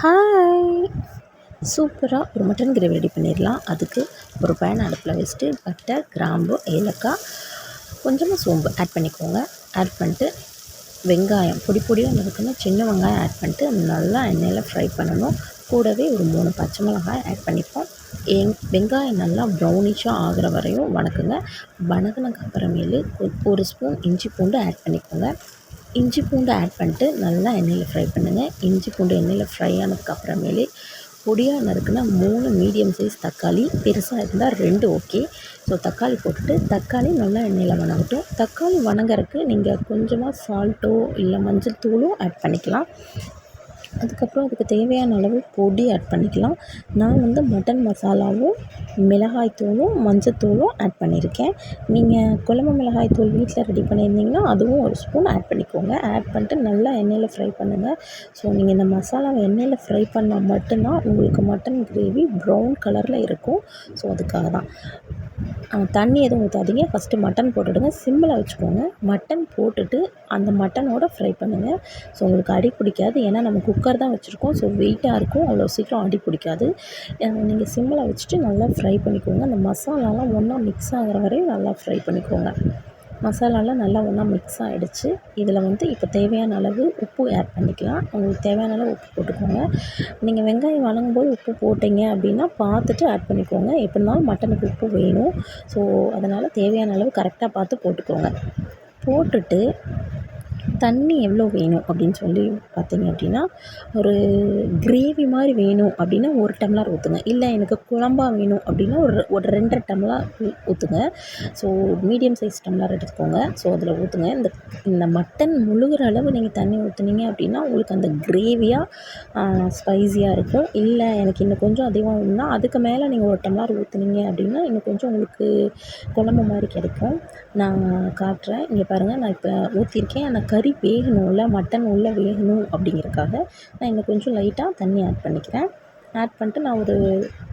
Hi சூப்பராக ஒரு mutton gravy ready பண்ணிடலாம். அதுக்கு ஒரு பேன் அடுப்பில் வச்சுட்டு பட்டை கிராம்பு ஏலக்காய் கொஞ்சமாக சோம்பு ஆட் பண்ணிக்கோங்க. ஆட் பண்ணிட்டு வெங்காயம் பொடி பொடியாக நறுக்கணும் சின்ன வெங்காயம் ஆட் பண்ணிட்டு நல்லா எண்ணெயில் ஃப்ரை பண்ணணும். கூடவே ஒரு மூணு பச்சை மிளகாய் ஆட் பண்ணிப்போம். எங் வெங்காயம் நல்லா ப்ரௌனிஷாக ஆகிற வரையும் வணக்குங்க. வணக்குனதுக்கு அப்புறமேலு ஒரு ஸ்பூன் இஞ்சி பூண்டு ஆட் பண்ணிக்கோங்க. இஞ்சி பூண்டு ஆட் பண்ணிட்டு நல்லா எண்ணெயில் ஃப்ரை பண்ணுங்கள் இஞ்சி பூண்டு எண்ணெயில் ஃப்ரை ஆனதுக்கப்புறமேலே பொடியாக நறுக்குனா மூணு மீடியம் சைஸ் தக்காளி. பெருசாக இருந்தால் ரெண்டு ஓகே ஸோ தக்காளி போட்டுட்டு தக்காளி நல்லா எண்ணெயில் வணங்கட்டும். தக்காளி வணங்குறதுக்கு நீங்கள் கொஞ்சமாக சால்ட்டோ இல்லை மஞ்சள் தூளும் ஆட் பண்ணிக்கலாம். அதுக்கப்புறம் அதுக்கு தேவையான அளவு பொடி ஆட் பண்ணிக்கலாம். நான் வந்து மட்டன் மசாலாவும் மிளகாய் தூளும் மஞ்சத்தூளும் ஆட் பண்ணியிருக்கேன். நீங்கள் குழம்பு மிளகாய் தூள் வீட்டில் ரெடி பண்ணியிருந்தீங்கன்னா அதுவும் ஒரு ஸ்பூன் ஆட் பண்ணிக்கோங்க. ஆட் பண்ணிட்டு நல்லா எண்ணெயில் ஃப்ரை பண்ணுங்கள் ஸோ நீங்கள் இந்த மசாலாவை எண்ணெயில் ஃப்ரை பண்ணால் மட்டும்தான் உங்களுக்கு மட்டன் கிரேவி ப்ரௌன் கலரில் இருக்கும். ஸோ அதுக்காக தான் தண்ணி எதுவும் ஊற்றாதீங்க ஃபஸ்ட்டு மட்டன் போட்டுவிடுங்க சிம்மில் வச்சுக்கோங்க. மட்டன் போட்டுட்டு அந்த மட்டனோட ஃப்ரை பண்ணுங்கள் ஸோ உங்களுக்கு அடி பிடிக்காது. ஏன்னா நம்ம குக்கர் தான் வச்சுருக்கோம். ஸோ வெயிட்டாக இருக்கும். அவ்வளோ சீக்கிரம் அடி பிடிக்காது. நீங்கள் சிம்மில் வச்சுட்டு நல்லா ஃப்ரை பண்ணிக்கோங்க. அந்த மசாலாலாம் ஒன்றா மிக்ஸ் ஆகிற வரையும் நல்லா ஃப்ரை பண்ணிக்கோங்க. மசாலாலாம் நல்லா ஒன்றா மிக்ஸ் ஆகிடுச்சு இதில் வந்து இப்போ தேவையான அளவு உப்பு ஆட் பண்ணிக்கலாம். உங்களுக்கு தேவையான அளவு உப்பு போட்டுக்கோங்க. நீங்கள் வெங்காயம் வதங்கும் போது உப்பு போட்டிங்க அப்படின்னா பார்த்துட்டு ஆட் பண்ணிக்கோங்க. எப்படி இருந்தாலும் மட்டனுக்கு உப்பு வேணும். ஸோ அதனால் தேவையான அளவு கரெக்டாக பார்த்து போட்டுக்கோங்க. போட்டுட்டு தண்ணி எவ்வளோ வேணும் அப்படின்னு சொல்லி பார்த்தீங்க அப்படின்னா ஒரு கிரேவி மாதிரி வேணும் அப்படின்னா ஒரு டம்ளர் ஊற்றுங்க இல்லை எனக்கு குழம்பா வேணும் அப்படின்னா ஒரு ஒரு ரெண்டரை டம்ளர் ஊற்றுங்க ஸோ மீடியம் சைஸ் டம்ளர் எடுத்துக்கோங்க. ஸோ அதில் ஊற்றுங்க இந்த இந்த மட்டன் முழுகிற அளவு நீங்கள் தண்ணி ஊற்றுனீங்க அப்படின்னா உங்களுக்கு அந்த கிரேவியாக ஸ்பைஸியாக இருக்கும். இல்லை எனக்கு இன்னும் கொஞ்சம் அதிகமாக வேணும்னா அதுக்கு மேலே நீங்கள் ஒரு டம்ளர் ஊற்றுனீங்க அப்படின்னா இன்னும் கொஞ்சம் உங்களுக்கு குழம்பு மாதிரி கிடைக்கும். நான் காட்டுறேன். இங்கே பாருங்கள் நான் இப்போ ஊற்றிருக்கேன் ஆனால் கறி கறி வேகணும்ல மட்டன் உள்ளே வேகணும் அப்படிங்கிறக்காக நான் இன்னும் கொஞ்சம் லைட்டாக தண்ணி ஆட் பண்ணிக்கிறேன். ஆட் பண்ணிட்டு நான் ஒரு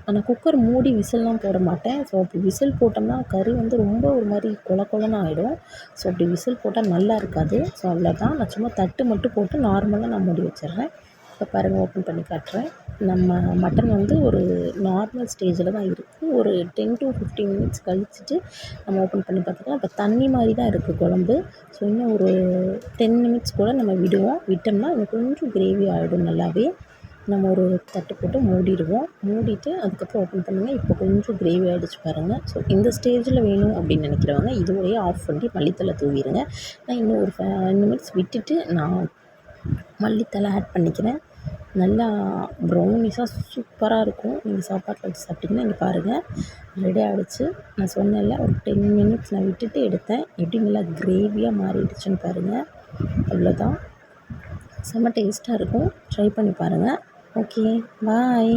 நான் குக்கர் மூடி விசில்லாம் போட மாட்டேன். ஸோ அப்படி விசில் போட்டோம்னா கறி வந்து ரொம்ப ஒரு மாதிரி கொல கொலன்னு ஆகிடும் ஸோ அப்படி விசில் போட்டால் நல்லா இருக்காது. ஸோ அவ்வளோதான் நான் சும்மா தட்டு மட்டும் போட்டு நார்மலாக நான் மூடி வச்சிடுறேன். இப்போ பாருங்கள் ஓப்பன் பண்ணி காட்டுறேன். நம்ம மட்டன் வந்து ஒரு நார்மல் ஸ்டேஜில் தான் இருக்குது ஒரு டென் டு ஃபிஃப்டீன் மினிட்ஸ் கழிச்சிட்டு நம்ம ஓப்பன் பண்ணி பார்த்துக்கலாம். இப்போ தண்ணி மாதிரி தான் இருக்குது குழம்பு. ஸோ இன்னும் ஒரு டென் மினிட்ஸ் கூட நம்ம விடுவோம். விட்டோம்னா இன்னும் கொஞ்சம் கிரேவி ஆகிடும் நல்லாவே. நம்ம ஒரு தட்டு போட்டு மூடிடுவோம். மூடிட்டு அதுக்கப்புறம் ஓப்பன் பண்ணுங்கள் இப்போ கொஞ்சம் கிரேவி ஆகிடுச்சு பாருங்கள் ஸோ இந்த ஸ்டேஜில் வேணும் அப்படின்னு நினைக்கிறவங்க இதுவரையே ஆஃப் பண்ணி மல்லித்தலை தூவிடுங்க. நான் இன்னும் ஒரு ஃபைவ் மினிட்ஸ் விட்டுட்டு நான் மல்லித்தழை ஆட் பண்ணிக்கிறேன். நல்லா ப்ரௌனிஸாக சூப்பராக இருக்கும். நீங்கள் சாப்பாட்டில் வச்சு சாப்பிட்டிங்கன்னா இங்கே பாருங்கள் ரெடி ஆகிடுச்சு நான் சொன்னேன்ல ஒரு டென் மினிட்ஸ் நான் விட்டுட்டு எடுத்தேன். எப்படி நல்லா கிரேவியாக மாறிடுச்சுன்னு பாருங்கள் அவ்வளோதான் செம்ம டேஸ்ட்டாக இருக்கும். ட்ரை பண்ணி பாருங்கள் ஓகே பாய்